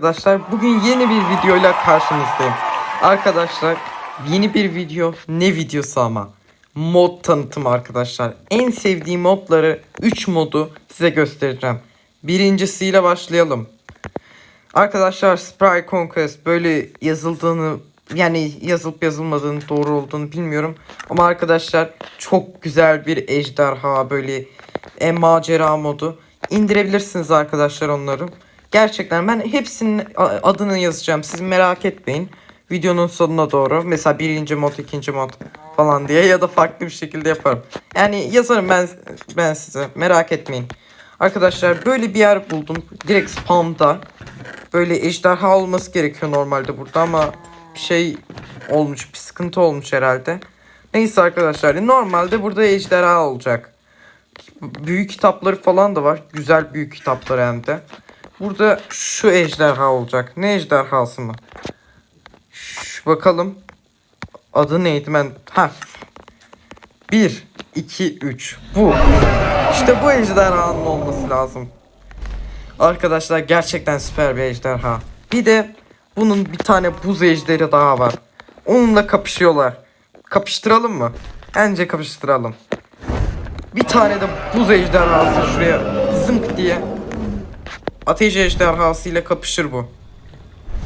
Arkadaşlar bugün yeni bir videoyla karşınızdayım. Arkadaşlar yeni bir video ne videosu ama mod tanıtımı arkadaşlar. En sevdiğim modları 3 modu size göstereceğim. Birincisiyle başlayalım. Arkadaşlar Spry Conquest böyle yazıldığını yani yazılıp yazılmadığını doğru olduğunu bilmiyorum. Ama arkadaşlar çok güzel bir ejderha böyle e, macera modu. İndirebilirsiniz arkadaşlar onları. Gerçekten ben hepsinin adını yazacağım. Siz merak etmeyin. Videonun sonuna doğru. Mesela birinci mod, ikinci mod falan diye ya da farklı bir şekilde yaparım. Yani yazarım ben ben size. Merak etmeyin. Arkadaşlar böyle bir yer buldum. Direkt spamda. Böyle ejderha olması gerekiyor normalde burada ama bir şey olmuş. Bir sıkıntı olmuş herhalde. Neyse arkadaşlar normalde burada ejderha olacak. Büyük kitapları falan da var. Güzel büyük kitaplar hem de. Burada şu ejderha olacak. Ne ejderhası mı? Şu bakalım. Adı neydi ben? Ha. 1, 2, 3. Bu. İşte bu ejderhanın olması lazım. Arkadaşlar gerçekten süper bir ejderha. Bir de bunun bir tane buz ejderi daha var. Onunla kapışıyorlar. Kapıştıralım mı? Bence kapıştıralım. Bir tane de buz ejderhası şuraya zınk diye. Ateş ejderhası ile kapışır bu.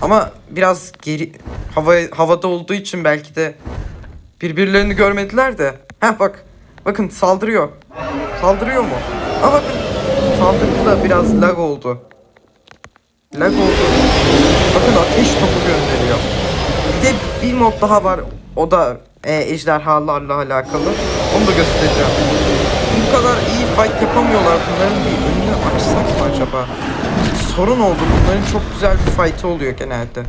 Ama biraz geri hava havada olduğu için belki de birbirlerini görmediler de. Heh bak. Bakın saldırıyor. Saldırıyor mu? Aa bakın. Saldırdı da biraz lag oldu. Lag oldu. Bakın ateş topu gönderiyor. Bir de bir mod daha var. O da e, ejderhalarla alakalı. Onu da göstereceğim. Fight yapamıyorlar. Bunların bir önünü açsak mı acaba? Sorun oldu. Bunların çok güzel bir fight'ı oluyor genelde.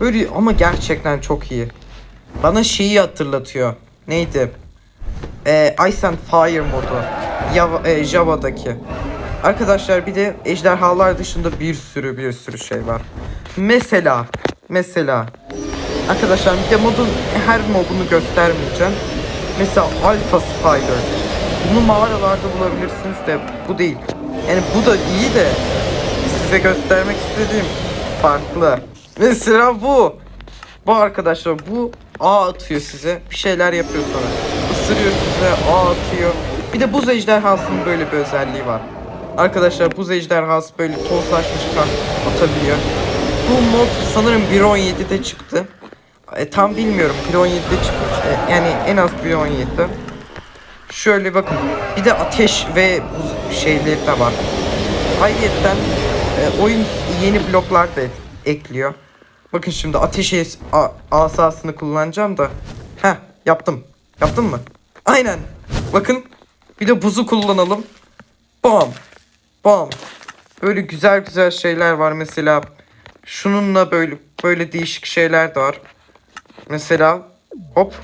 Böyle ama gerçekten çok iyi. Bana şeyi hatırlatıyor. Neydi? Ee, Ice and Fire modu. Java, e, Java'daki. Arkadaşlar bir de ejderhalar dışında bir sürü bir sürü şey var. Mesela mesela Arkadaşlar bir de modun her modunu göstermeyeceğim. Mesela Alpha Spider. Bunu mağaralarda bulabilirsiniz de bu değil. Yani bu da iyi de size göstermek istediğim farklı. Mesela bu. Bu arkadaşlar bu ağ atıyor size. Bir şeyler yapıyor sonra. Isırıyor size ağ atıyor. Bir de buz ejderhasının böyle bir özelliği var. Arkadaşlar buz ejderhası böyle tozlaşmış kan atabiliyor. Bu mod sanırım 1.17'de çıktı. E, tam bilmiyorum. 1.17'de çıkmış. E, yani en az 1.17. Şöyle bakın. Bir de ateş ve buz şeyleri de var. Ayrıca e, oyun yeni bloklar da ekliyor. Bakın şimdi ateş es- asasını kullanacağım da. Heh yaptım. Yaptın mı? Aynen. Bakın. Bir de buzu kullanalım. Bam. Bam. Böyle güzel güzel şeyler var mesela. Şununla böyle böyle değişik şeyler de var. Mesela hop.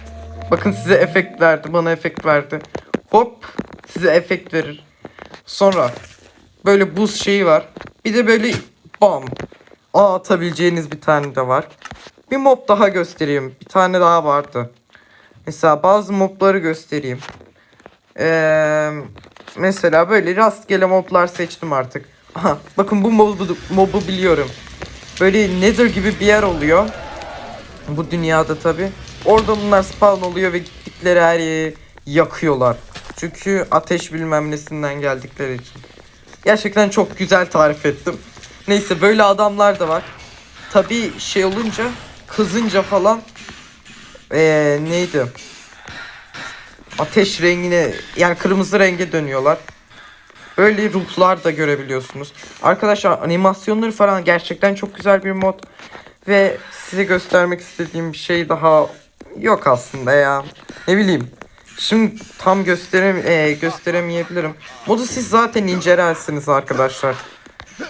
Bakın size efekt verdi. Bana efekt verdi. Hop. Size efekt verir. Sonra böyle buz şeyi var. Bir de böyle bam. Aa atabileceğiniz bir tane de var. Bir mob daha göstereyim. Bir tane daha vardı. Mesela bazı mobları göstereyim. Ee, mesela böyle rastgele moblar seçtim artık. Aha, bakın bu mobu, mobu biliyorum. Böyle nether gibi bir yer oluyor. Bu dünyada tabi. Orada bunlar spawn oluyor ve gittikleri her yeri yakıyorlar. Çünkü ateş bilmem nesinden geldikleri için. Gerçekten çok güzel tarif ettim. Neyse böyle adamlar da var. Tabi şey olunca kızınca falan ee, neydi? Ateş rengine yani kırmızı renge dönüyorlar. Böyle ruhlar da görebiliyorsunuz. Arkadaşlar animasyonları falan gerçekten çok güzel bir mod. Ve size göstermek istediğim bir şey daha yok aslında ya. Ne bileyim. Şimdi tam gösterem e, gösteremeyebilirim. Modu siz zaten incelersiniz arkadaşlar.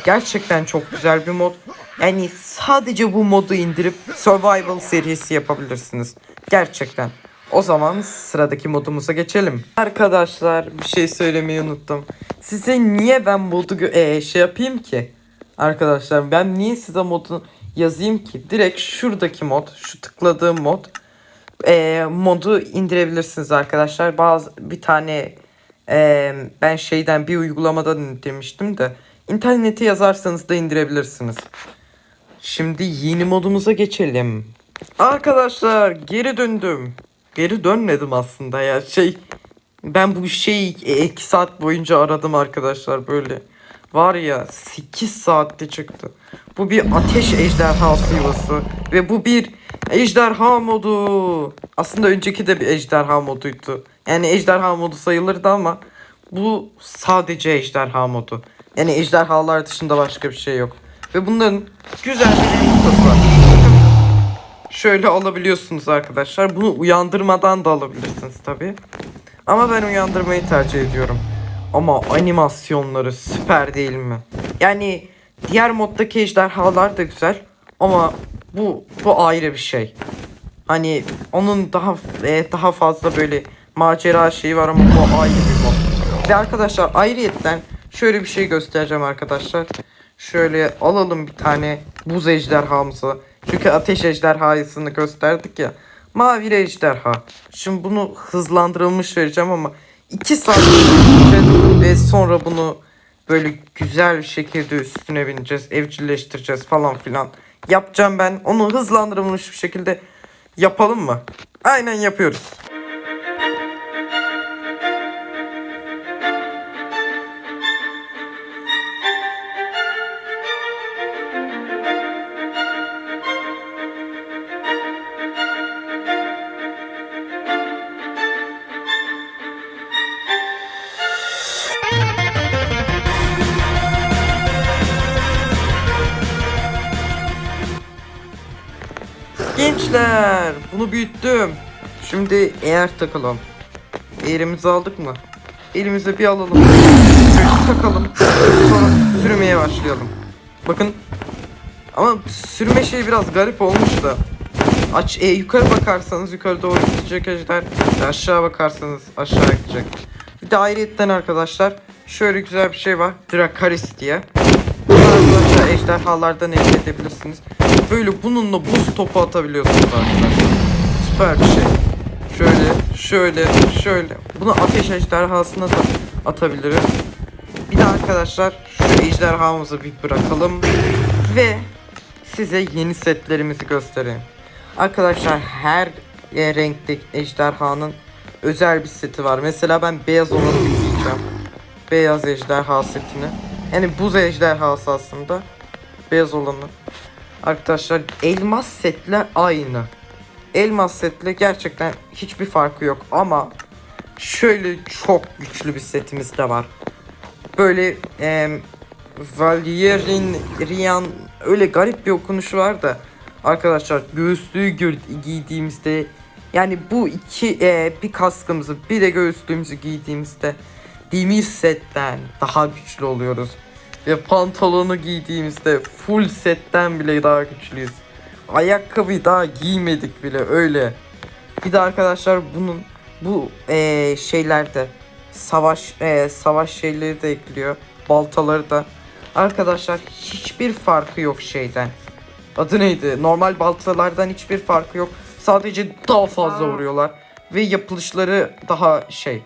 Gerçekten çok güzel bir mod. Yani sadece bu modu indirip survival serisi yapabilirsiniz. Gerçekten. O zaman sıradaki modumuza geçelim. Arkadaşlar bir şey söylemeyi unuttum. Size niye ben modu e, şey yapayım ki? Arkadaşlar ben niye size modu yazayım ki? Direkt şuradaki mod, şu tıkladığım mod e, modu indirebilirsiniz arkadaşlar. Bazı bir tane e, ben şeyden bir uygulamadan indirmiştim de İnternete yazarsanız da indirebilirsiniz. Şimdi yeni modumuza geçelim. Arkadaşlar geri döndüm. Geri dönmedim aslında ya şey. Ben bu şeyi 2 saat boyunca aradım arkadaşlar böyle. Var ya 8 saatte çıktı. Bu bir ateş ejderhası yuvası. Ve bu bir ejderha modu. Aslında önceki de bir ejderha moduydu. Yani ejderha modu sayılırdı ama bu sadece ejderha modu. Yani ejderhalar dışında başka bir şey yok. Ve bunların güzel bir yumurtası var. Şöyle alabiliyorsunuz arkadaşlar. Bunu uyandırmadan da alabilirsiniz tabi. Ama ben uyandırmayı tercih ediyorum. Ama animasyonları süper değil mi? Yani diğer moddaki ejderhalar da güzel ama bu bu ayrı bir şey. Hani onun daha e, daha fazla böyle macera şeyi var ama bu ayrı bir mod. Ve arkadaşlar ayrıyetten şöyle bir şey göstereceğim arkadaşlar. Şöyle alalım bir tane buz ejderhamızı. Çünkü ateş ejderhasını gösterdik ya. Mavi ejderha. Şimdi bunu hızlandırılmış vereceğim ama 2 saat ve sonra bunu böyle güzel bir şekilde üstüne bineceğiz, evcilleştireceğiz falan filan. Yapacağım ben. Onu hızlandırılmış bir şekilde yapalım mı? Aynen yapıyoruz. Gençler bunu büyüttüm. Şimdi eğer takalım. Eğerimizi aldık mı? Elimize bir alalım. Takalım. Sonra sürmeye başlayalım. Bakın. Ama sürme şey biraz garip olmuş da. Aç e, yukarı bakarsanız yukarı doğru gidecek ejder. Aşağı bakarsanız aşağı gidecek. Bir de ayrıyetten arkadaşlar şöyle güzel bir şey var. Drakaris diye. Arkadaşlar ejderhalardan elde edebilirsiniz. Böyle bununla buz topu atabiliyorsunuz arkadaşlar. Süper bir şey. Şöyle, şöyle, şöyle. Bunu ateş ejderhasına da atabiliriz. Bir de arkadaşlar şu ejderhamızı bir bırakalım. Ve size yeni setlerimizi göstereyim. Arkadaşlar her e, renkteki ejderhanın özel bir seti var. Mesela ben beyaz olanı giyeceğim. Beyaz ejderha setini. Yani buz ejderhası aslında. Beyaz olanı. Arkadaşlar elmas setle aynı. Elmas setle gerçekten hiçbir farkı yok ama şöyle çok güçlü bir setimiz de var. Böyle e, Valerian Rian öyle garip bir okunuşu var da arkadaşlar göğüslüğü giydiğimizde yani bu iki e, bir kaskımızı bir de göğüslüğümüzü giydiğimizde demir setten daha güçlü oluyoruz. Ve pantolonu giydiğimizde full setten bile daha güçlüyüz. Ayakkabıyı daha giymedik bile öyle. Bir de arkadaşlar bunun bu eee şeylerde savaş eee, savaş şeyleri de ekliyor. Baltaları da. Arkadaşlar hiçbir farkı yok şeyden. Adı neydi? Normal baltalardan hiçbir farkı yok. Sadece daha fazla vuruyorlar. Ve yapılışları daha şey.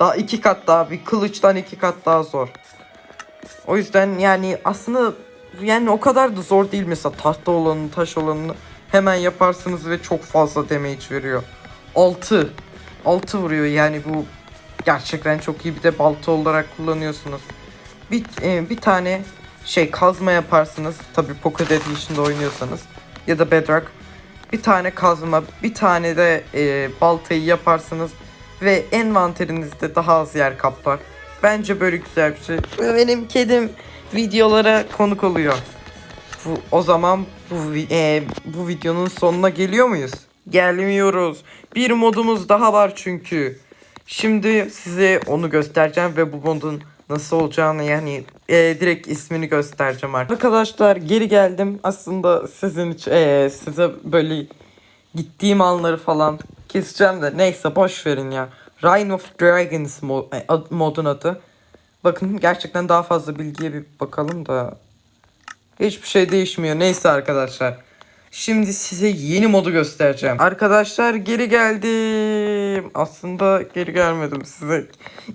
Daha iki kat daha bir kılıçtan iki kat daha zor. O yüzden yani aslında yani o kadar da zor değil mesela tahta olanını taş olanını hemen yaparsınız ve çok fazla damage veriyor. 6 6 vuruyor yani bu gerçekten çok iyi bir de balta olarak kullanıyorsunuz. Bir, e, bir tane şey kazma yaparsınız tabi Pocket Edition'da oynuyorsanız ya da Bedrock bir tane kazma bir tane de e, baltayı yaparsınız ve envanterinizde daha az yer kaplar. Bence böyle güzel bir şey. Benim kedim videolara konuk oluyor. Bu, o zaman bu, e, bu videonun sonuna geliyor muyuz? Gelmiyoruz. Bir modumuz daha var çünkü. Şimdi size onu göstereceğim ve bu modun nasıl olacağını yani e, direkt ismini göstereceğim artık. Arkadaşlar geri geldim. Aslında sizin için e, size böyle gittiğim anları falan keseceğim de neyse boş verin ya. Reign of Dragons mo- e, modun adı. Bakın gerçekten daha fazla bilgiye bir bakalım da hiçbir şey değişmiyor. Neyse arkadaşlar. Şimdi size yeni modu göstereceğim. Arkadaşlar geri geldim. Aslında geri gelmedim size.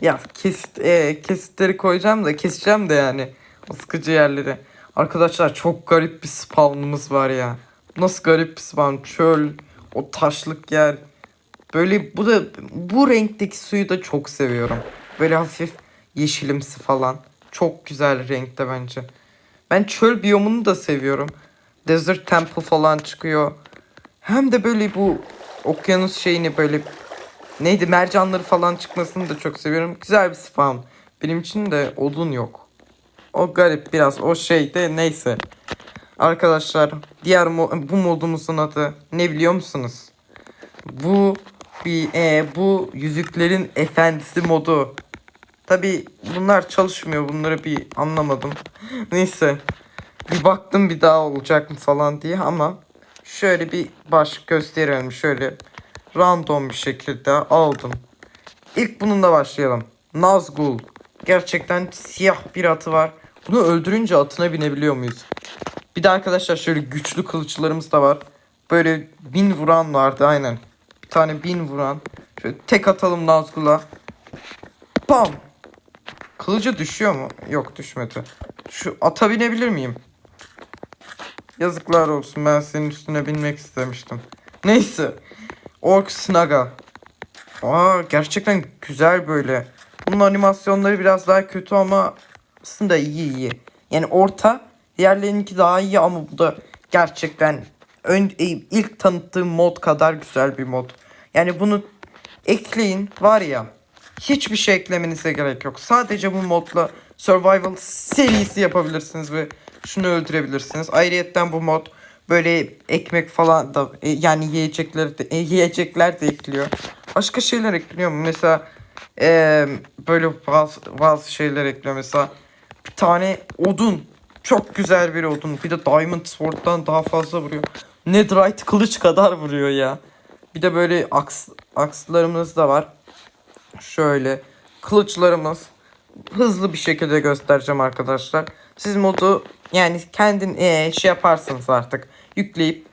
Ya kesit, e, kesitleri koyacağım da keseceğim de yani. Sıkıcı yerleri. Arkadaşlar çok garip bir spawnımız var ya. Nasıl garip bir spawn. Çöl, o taşlık yer. Böyle bu da bu renkteki suyu da çok seviyorum. Böyle hafif yeşilimsi falan. Çok güzel renkte bence. Ben çöl biyomunu da seviyorum. Desert Temple falan çıkıyor. Hem de böyle bu okyanus şeyini böyle neydi mercanları falan çıkmasını da çok seviyorum. Güzel bir spawn. Benim için de odun yok. O garip biraz o şey de neyse. Arkadaşlar diğer mo- bu modumuzun adı ne biliyor musunuz? Bir e, bu yüzüklerin efendisi modu. Tabi bunlar çalışmıyor bunları bir anlamadım. Neyse bir baktım bir daha olacak mı falan diye ama şöyle bir baş gösterelim şöyle random bir şekilde aldım. İlk bununla başlayalım. Nazgul. Gerçekten siyah bir atı var. Bunu öldürünce atına binebiliyor muyuz? Bir de arkadaşlar şöyle güçlü kılıçlarımız da var. Böyle bin vuran vardı aynen. Bir tane bin vuran. Şöyle tek atalım Nazgul'a. Bam. Kılıcı düşüyor mu? Yok düşmedi. Şu ata binebilir miyim? Yazıklar olsun ben senin üstüne binmek istemiştim. Neyse. Orc Snaga. Aa gerçekten güzel böyle. Bunun animasyonları biraz daha kötü ama aslında iyi iyi. Yani orta diğerlerinki daha iyi ama bu da gerçekten ön, e, ilk tanıttığım mod kadar güzel bir mod. Yani bunu ekleyin var ya hiçbir şey eklemenize gerek yok. Sadece bu modla survival serisi yapabilirsiniz ve şunu öldürebilirsiniz. Ayrıyetten bu mod böyle ekmek falan da e, yani yiyecekler de, e, yiyecekler de ekliyor. Başka şeyler ekliyor mu? Mesela e, böyle bazı, bazı şeyler ekliyor. Mesela bir tane odun. Çok güzel bir odun. Bir de Diamond Sword'dan daha fazla vuruyor. Netherite kılıç kadar vuruyor ya. Bir de böyle aks, akslarımız da var. Şöyle kılıçlarımız hızlı bir şekilde göstereceğim arkadaşlar. Siz modu yani kendin eee, şey yaparsınız artık yükleyip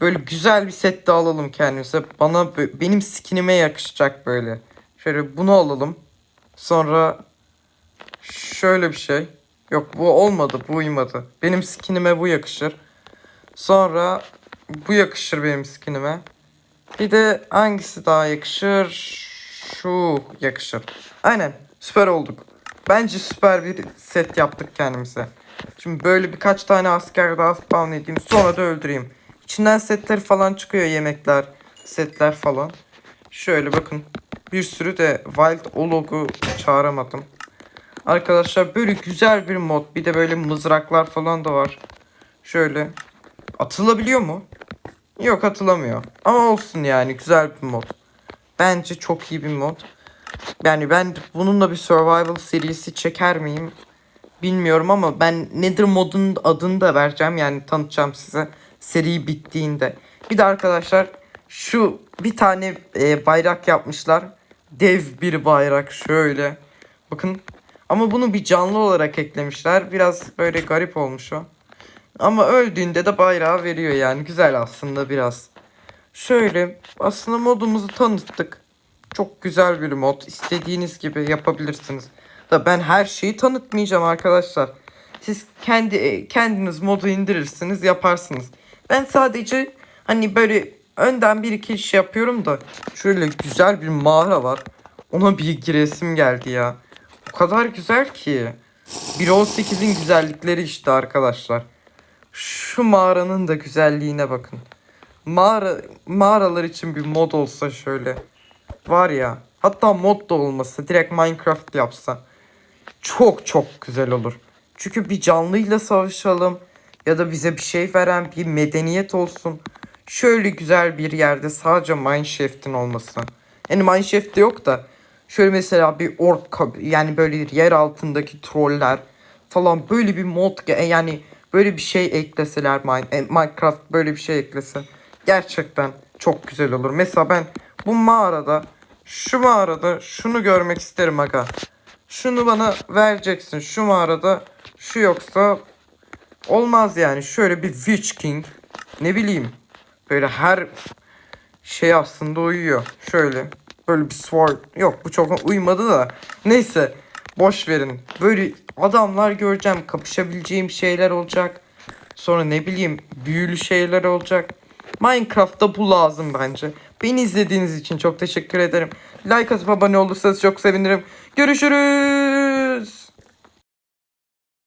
böyle güzel bir set de alalım kendimize. Bana benim skinime yakışacak böyle. Şöyle bunu alalım. Sonra şöyle bir şey. Yok bu olmadı, bu uymadı. Benim skinime bu yakışır. Sonra bu yakışır benim skinime. Bir de hangisi daha yakışır? Şu yakışır. Aynen süper olduk. Bence süper bir set yaptık kendimize. Şimdi böyle birkaç tane asker daha spawn edeyim. Sonra da öldüreyim. İçinden setler falan çıkıyor yemekler. Setler falan. Şöyle bakın. Bir sürü de Wild Olog'u çağıramadım. Arkadaşlar böyle güzel bir mod. Bir de böyle mızraklar falan da var. Şöyle. Atılabiliyor mu? Yok atılamıyor. Ama olsun yani güzel bir mod. Bence çok iyi bir mod. Yani ben bununla bir survival serisi çeker miyim? Bilmiyorum ama ben Nether modun adını da vereceğim. Yani tanıtacağım size seri bittiğinde. Bir de arkadaşlar şu bir tane e, bayrak yapmışlar. Dev bir bayrak şöyle. Bakın. Ama bunu bir canlı olarak eklemişler. Biraz böyle garip olmuş o. Ama öldüğünde de bayrağı veriyor yani. Güzel aslında biraz. Şöyle aslında modumuzu tanıttık. Çok güzel bir mod. İstediğiniz gibi yapabilirsiniz. Da ben her şeyi tanıtmayacağım arkadaşlar. Siz kendi e, kendiniz modu indirirsiniz, yaparsınız. Ben sadece hani böyle önden bir iki iş yapıyorum da şöyle güzel bir mağara var. Ona bir giresim geldi ya. O kadar güzel ki. 1.18'in güzellikleri işte arkadaşlar. Şu mağaranın da güzelliğine bakın. Mağara mağaralar için bir mod olsa şöyle. Var ya. Hatta mod da olmasa direkt Minecraft yapsa. Çok çok güzel olur. Çünkü bir canlıyla savaşalım ya da bize bir şey veren bir medeniyet olsun. Şöyle güzel bir yerde sadece mineshaft'in olması. Yani mineshaft'te yok da şöyle mesela bir ork yani böyle yer altındaki troller falan böyle bir mod yani böyle bir şey ekleseler e, Minecraft böyle bir şey eklese gerçekten çok güzel olur. Mesela ben bu mağarada şu mağarada şunu görmek isterim aga. Şunu bana vereceksin şu mağarada şu yoksa olmaz yani. Şöyle bir Witch King ne bileyim böyle her şey aslında uyuyor. Şöyle böyle bir sword yok bu çok uymadı da neyse boş verin. Böyle adamlar göreceğim. Kapışabileceğim şeyler olacak. Sonra ne bileyim büyülü şeyler olacak. Minecraft'ta bu lazım bence. Beni izlediğiniz için çok teşekkür ederim. Like atıp abone olursanız çok sevinirim. Görüşürüz.